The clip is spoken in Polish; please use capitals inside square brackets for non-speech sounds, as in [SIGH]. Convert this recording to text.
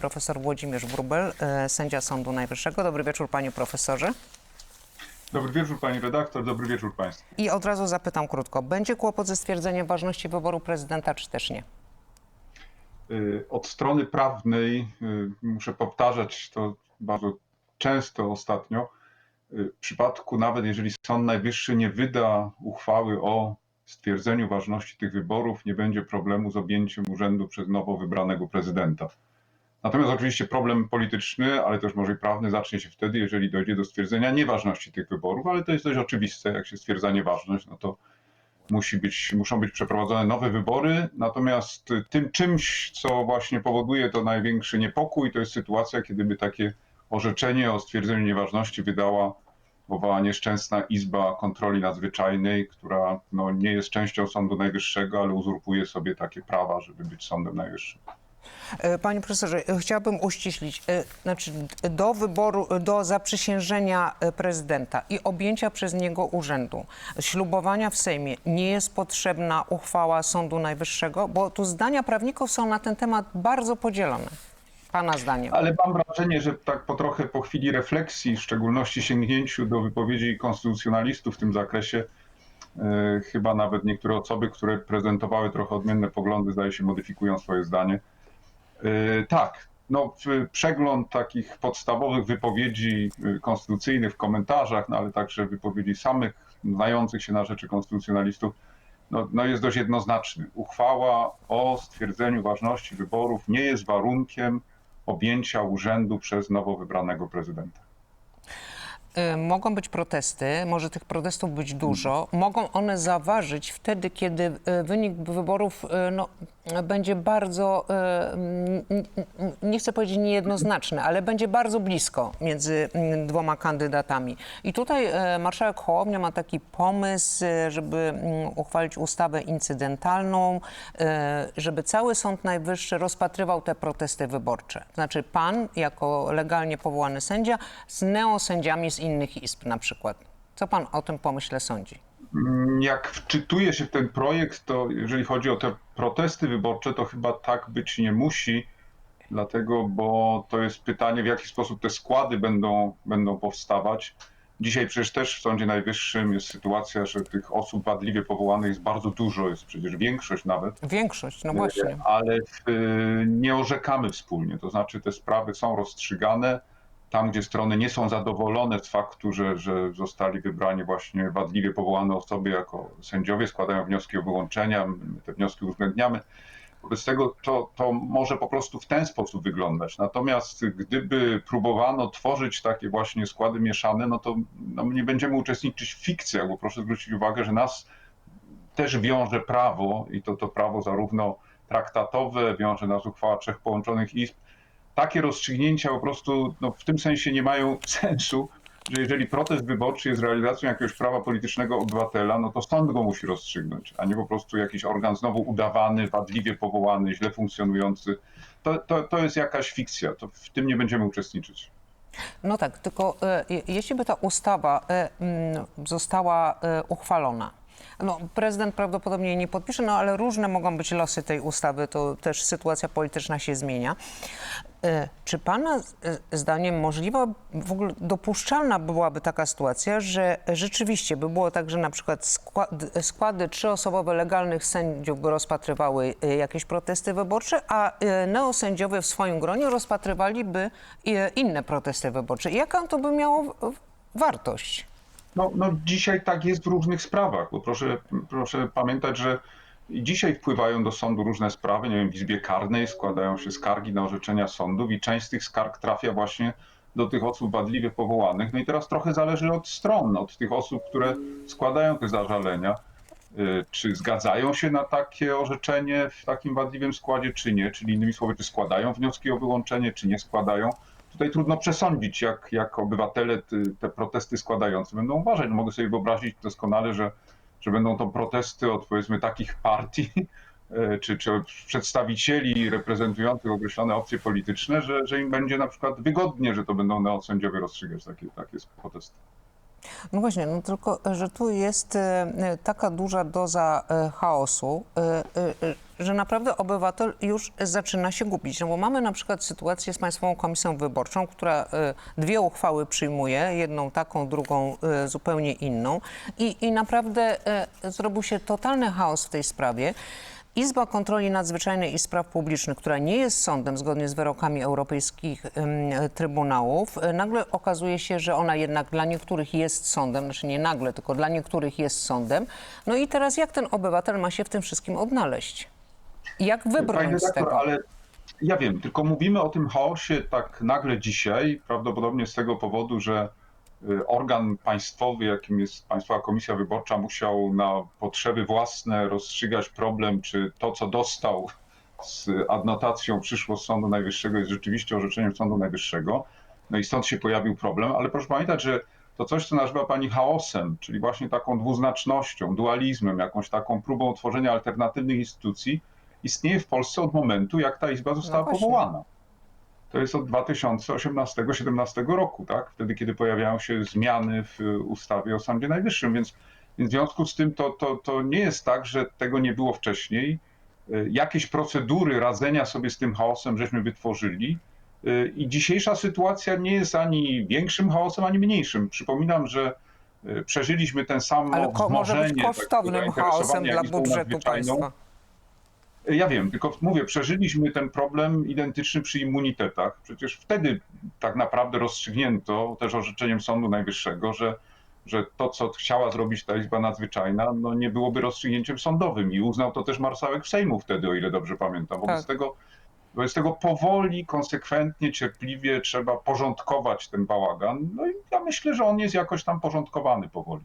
profesor Włodzimierz Wróbel, e, sędzia Sądu Najwyższego. Dobry wieczór, panie profesorze. Dobry wieczór pani redaktor, dobry wieczór państwu. I od razu zapytam krótko, będzie kłopot ze stwierdzeniem ważności wyboru prezydenta, czy też nie? Y, Od strony prawnej y, muszę powtarzać to bardzo często ostatnio. y, W przypadku nawet jeżeli Sąd Najwyższy nie wyda uchwały o stwierdzeniu ważności tych wyborów, nie będzie problemu z objęciem urzędu przez nowo wybranego prezydenta. Natomiast oczywiście problem polityczny, ale też może i prawny zacznie się wtedy, jeżeli dojdzie do stwierdzenia nieważności tych wyborów, ale to jest dość oczywiste, jak się stwierdza nieważność, no to musi być, muszą być przeprowadzone nowe wybory. Natomiast tym czymś, co właśnie powoduje to największy niepokój, to jest sytuacja, kiedy by takie orzeczenie o stwierdzeniu nieważności wydała owa nieszczęsna Izba Kontroli Nadzwyczajnej, która no, nie jest częścią Sądu Najwyższego, ale uzurpuje sobie takie prawa, żeby być Sądem Najwyższym. E, Panie profesorze, e, chciałabym uściślić, e, znaczy do wyboru, do zaprzysiężenia prezydenta i objęcia przez niego urzędu, ślubowania w Sejmie nie jest potrzebna uchwała Sądu Najwyższego, bo tu zdania prawników są na ten temat bardzo podzielone. Pana zdaniem. Ale mam wrażenie, że tak po trochę po chwili refleksji, w szczególności sięgnięciu do wypowiedzi konstytucjonalistów w tym zakresie, chyba nawet niektóre osoby, które prezentowały trochę odmienne poglądy, zdaje się, modyfikują swoje zdanie. E, Tak, no, przegląd takich podstawowych wypowiedzi e, konstytucyjnych w komentarzach, no, ale także wypowiedzi samych znających się na rzeczy konstytucjonalistów, no, no jest dość jednoznaczny. Uchwała o stwierdzeniu ważności wyborów nie jest warunkiem objęcia urzędu przez nowo wybranego prezydenta. Y, Mogą być protesty, może tych protestów być dużo. Mogą one zaważyć wtedy, kiedy y, wynik wyborów y, no, będzie bardzo, nie chcę powiedzieć niejednoznaczny, ale będzie bardzo blisko między mm, dwoma kandydatami. I tutaj marszałek Hołownia ma taki pomysł, żeby mm, uchwalić ustawę incydentalną, żeby cały Sąd Najwyższy rozpatrywał te protesty wyborcze. Znaczy pan, jako legalnie powołany sędzia, z neosędziami z innych izb na przykład. Co pan o tym pomyśle sądzi? Jak wczytuję się w ten projekt, to jeżeli chodzi o te protesty wyborcze, to chyba tak być nie musi, dlatego, bo to jest pytanie, w jaki sposób te składy będą, będą powstawać. Dzisiaj przecież też w Sądzie Najwyższym jest sytuacja, że tych osób wadliwie powołanych jest bardzo dużo, jest przecież większość nawet. Większość, no właśnie. ale y, nie orzekamy wspólnie. To znaczy te sprawy są rozstrzygane tam, gdzie strony nie są zadowolone z faktu, że, że zostali wybrani właśnie wadliwie powołane osoby jako sędziowie, składają wnioski o wyłączenia, my te wnioski uwzględniamy. Wobec tego to, to może po prostu w ten sposób wyglądać. Natomiast gdyby próbowano tworzyć takie właśnie składy mieszane, no to no, nie będziemy uczestniczyć w fikcjach, bo proszę zwrócić uwagę, że nas też wiąże prawo i to, to prawo zarówno traktatowe, wiąże nas uchwała trzech połączonych izb. Takie rozstrzygnięcia po prostu no, w tym sensie nie mają [LAUGHS] sensu, że jeżeli protest wyborczy jest realizacją jakiegoś prawa politycznego obywatela, no to sąd go musi rozstrzygnąć, a nie po prostu jakiś organ znowu udawany, wadliwie powołany, źle funkcjonujący. To, to, to jest jakaś fikcja, to w tym nie będziemy uczestniczyć. No tak, tylko e, je- jeśli by ta ustawa e, mm, została e, uchwalona, no, prezydent prawdopodobnie nie podpisze, no ale różne mogą być losy tej ustawy, to też sytuacja polityczna się zmienia. E, Czy Pana e, zdaniem możliwa, w ogóle dopuszczalna byłaby taka sytuacja, że rzeczywiście by było tak, że na przykład składy, składy trzyosobowe legalnych sędziów by rozpatrywały e, jakieś protesty wyborcze, a neosędziowie w swoim gronie rozpatrywaliby inne protesty wyborcze. I Jaką to by miało wartość? No, no dzisiaj tak jest w różnych sprawach, bo proszę, proszę pamiętać, że dzisiaj wpływają do sądu różne sprawy, nie wiem, w Izbie Karnej składają się skargi na orzeczenia sądów i część z tych skarg trafia właśnie do tych osób wadliwie powołanych. No i teraz trochę zależy od stron, od tych osób, które składają te zażalenia, y, czy zgadzają się na takie orzeczenie w takim wadliwym składzie, czy nie, czyli innymi słowy, czy składają wnioski o wyłączenie, czy nie składają. Tutaj trudno przesądzić, jak, jak obywatele te, te protesty składający będą uważać. No Mogę sobie wyobrazić doskonale, że, że będą to protesty od powiedzmy takich partii, e, czy, czy przedstawicieli reprezentujących określone opcje polityczne, że, że im będzie na przykład wygodnie, że to będą neosędziowie rozstrzygać takie, takie protesty. No właśnie, no tylko, że tu jest e, e, taka duża doza e, chaosu, że naprawdę obywatel już zaczyna się gubić. No bo mamy na przykład sytuację z Państwową Komisją Wyborczą, która dwie uchwały przyjmuje, jedną taką, drugą zupełnie inną i, i naprawdę zrobił się totalny chaos w tej sprawie. Izba Kontroli Nadzwyczajnej i Spraw Publicznych, która nie jest sądem zgodnie z wyrokami europejskich trybunałów, e, nagle okazuje się, że ona jednak dla niektórych jest sądem, znaczy nie nagle, tylko dla niektórych jest sądem. No i teraz jak ten obywatel ma się w tym wszystkim odnaleźć? Jak wybrnąć z tego? ale ja wiem, tylko mówimy o tym chaosie tak nagle dzisiaj, prawdopodobnie z tego powodu, że organ państwowy, jakim jest Państwowa Komisja Wyborcza, musiał na potrzeby własne rozstrzygać problem, czy to, co dostał z adnotacją przyszło z Sądu Najwyższego, jest rzeczywiście orzeczeniem Sądu Najwyższego. No i stąd się pojawił problem, ale proszę pamiętać, że to coś, co nazywa Pani chaosem, czyli właśnie taką dwuznacznością, dualizmem, jakąś taką próbą tworzenia alternatywnych instytucji, istnieje w Polsce od momentu, jak ta izba została No powołana. To jest od 2018-17 roku, tak? Wtedy, kiedy pojawiają się zmiany w ustawie o Sądzie Najwyższym, więc, w związku z tym to, to, to nie jest tak, że tego nie było wcześniej. Y, Jakieś procedury radzenia sobie z tym chaosem żeśmy wytworzyli. Y, I dzisiejsza sytuacja nie jest ani większym chaosem, ani mniejszym. Przypominam, że y, przeżyliśmy ten sam Ale może być wzmożenie kosztownym chaosem dla budżetu państwa. Ja wiem, tylko mówię, przeżyliśmy ten problem identyczny przy immunitetach. Przecież wtedy tak naprawdę rozstrzygnięto też orzeczeniem Sądu Najwyższego, że, że to, co chciała zrobić ta Izba Nadzwyczajna, no nie byłoby rozstrzygnięciem sądowym. I uznał to też marszałek Sejmu wtedy, o ile dobrze pamiętam. Wobec Tak. tego Wobec tego powoli, konsekwentnie, cierpliwie trzeba porządkować ten bałagan. No i ja myślę, że on jest jakoś tam porządkowany powoli.